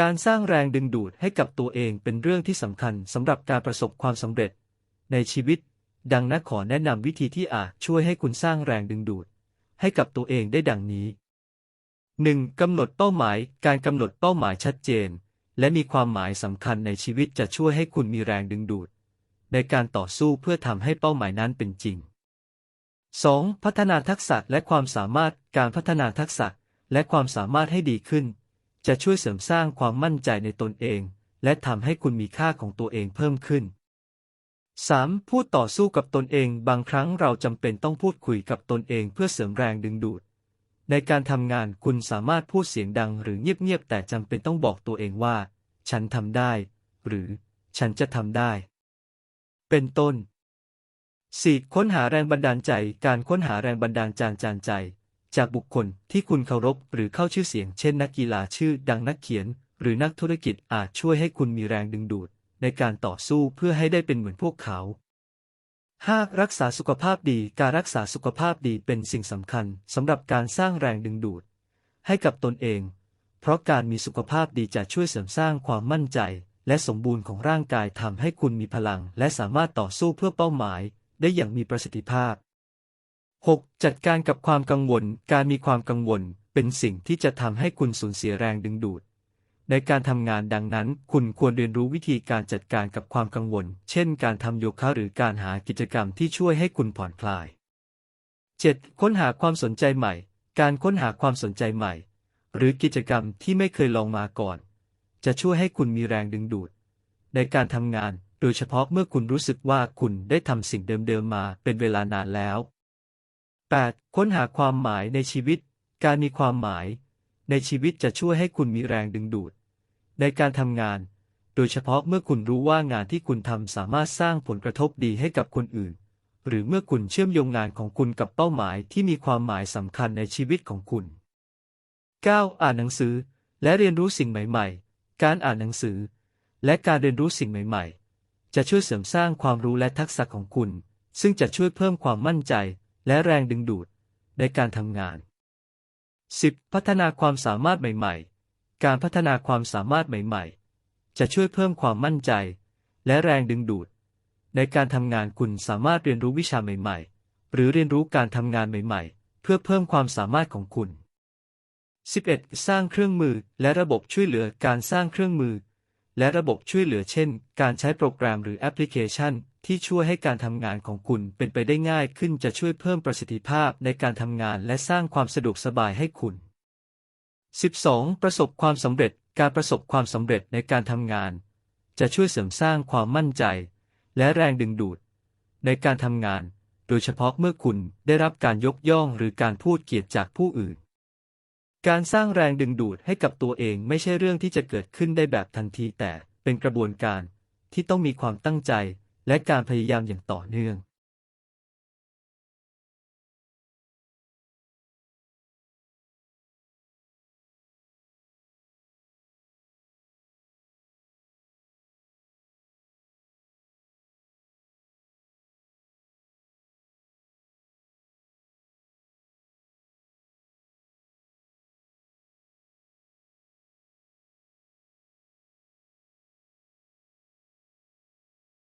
การสร้างแรงดึงดูดให้กับตัวเองเป็นเรื่องที่สำคัญสำหรับการประสบความสำเร็จ ในชีวิต ดังนั้นขอแนะนำวิธีที่อาจช่วยให้คุณสร้างแรงดึงดูด ให้กับตัวเองได้ดังนี้ 1. กำหนดเป้าหมาย การกำหนดเป้าหมายชัดเจน และมีความหมายสำคัญในชีวิตจะช่วยให้คุณมีแรงดึงดูด ในการต่อสู้เพื่อทำให้เป้าหมายนั้นเป็นจริง 2. พัฒนาทักษะและความสามารถ การพัฒนาทักษะและความสามารถให้ดีขึ้น จะช่วยเสริมสร้างความมั่นใจในตนเอง และทำให้คุณมีค่าของตัวเองเพิ่มขึ้น 3. พูดต่อสู้กับตนเอง บางครั้งเราจำเป็นต้องพูดคุยกับตนเองเพื่อเสริมแรงดึงดูด ในการทำงานคุณสามารถพูดเสียงดังหรือเงียบๆแต่จำเป็นต้องบอกตัวเองว่า ฉันทำได้ หรือ ฉันจะทำได้ เป็นต้น 4. ค้นหาแรงบันดาลใจ การค้นหาแรงบันดาลจานจานใจ จากบุคคลที่คุณเคารพหรือเข้าชื่อเสียง เช่นนักกีฬาชื่อดังนักเขียน หรือนักธุรกิจอาจช่วยให้คุณมีแรงดึงดูด ในการต่อสู้เพื่อให้ได้เป็นเหมือนพวกเขา 5. รักษาสุขภาพดีการรักษาสุขภาพดีเป็นสิ่งสำคัญสำหรับการสร้างแรงดึงดูด ให้กับตนเอง เพราะการมีสุขภาพดีจะช่วยเสริมสร้างความมั่นใจ และสมบูรณ์ของร่างกายทำให้คุณมีพลัง และสามารถต่อสู้เพื่อเป้าหมาย ได้อย่างมีประสิทธิภาพ 6. จัดการกับความกังวล การมีความกังวล เป็นสิ่งที่จะทำให้คุณสูญเสียแรงดึงดูด ในการทำงานดังนั้น คุณควรเรียนรู้วิธีการจัดการกับความกังวล เช่น การทำโยคะหรือการหากิจกรรมที่ช่วยให้คุณผ่อนคลาย 7. ค้นหาความสนใจใหม่ การค้นหาความสนใจใหม่ หรือกิจกรรมที่ไม่เคยลองมาก่อน จะช่วยให้คุณมีแรงดึงดูด ในการทำงาน โดยเฉพาะเมื่อคุณรู้สึกว่าคุณได้ทำสิ่งเดิมๆมาเป็นเวลานานแล้ว 8. ค้นหาความหมายในชีวิต การมีความหมาย ในชีวิตจะช่วยให้คุณมีแรงดึงดูด ในการทำงาน โดยเฉพาะเมื่อคุณรู้ว่างานที่คุณทำสามารถสร้างผลกระทบดีให้กับคนอื่น หรือเมื่อคุณเชื่อมโยงงานของคุณกับเป้าหมายที่มีความหมายสำคัญในชีวิตของคุณ 9. อ่านหนังสือ และเรียนรู้สิ่งใหม่ ๆ การอ่านหนังสือ และการเรียนรู้สิ่งใหม่ ๆ จะช่วยเสริมสร้างความรู้และทักษะของคุณ ซึ่งจะช่วยเพิ่มความมั่นใจ และแรงดึงดูดในการทำงาน 10. พัฒนาความสามารถใหม่ ๆ การพัฒนาความสามารถใหม่ ๆ จะช่วยเพิ่มความมั่นใจ และแรงดึงดูด ในการทำงานคุณสามารถเรียนรู้วิชาใหม่ ๆ หรือเรียนรู้การทำงานใหม่ ๆ เพื่อเพิ่มความสามารถของคุณ 11. สร้างเครื่องมือและระบบช่วยเหลือการสร้างเครื่องมือ และระบบช่วยเหลือเช่น การใช้โปรแกรมหรือแอปพลิเคชัน ที่ช่วยให้การทำงานของคุณเป็นไปได้ง่ายขึ้นจะช่วยเพิ่มประสิทธิภาพในการทำงานและสร้างความสะดวกสบายให้คุณ 12. ประสบความสำเร็จการประสบความสำเร็จในการทำงาน จะช่วยเสริมสร้างความมั่นใจ และแรงดึงดูด ในการทำงาน โดยเฉพาะเมื่อคุณได้รับการยกย่องหรือการพูดเกียรติจากผู้อื่น การสร้างแรงดึงดูดให้กับตัวเองไม่ใช่เรื่องที่จะเกิดขึ้นได้แบบทันทีแต่เป็นกระบวนการที่ต้องมีความตั้งใจ และการพยายามอย่างต่อเนื่อง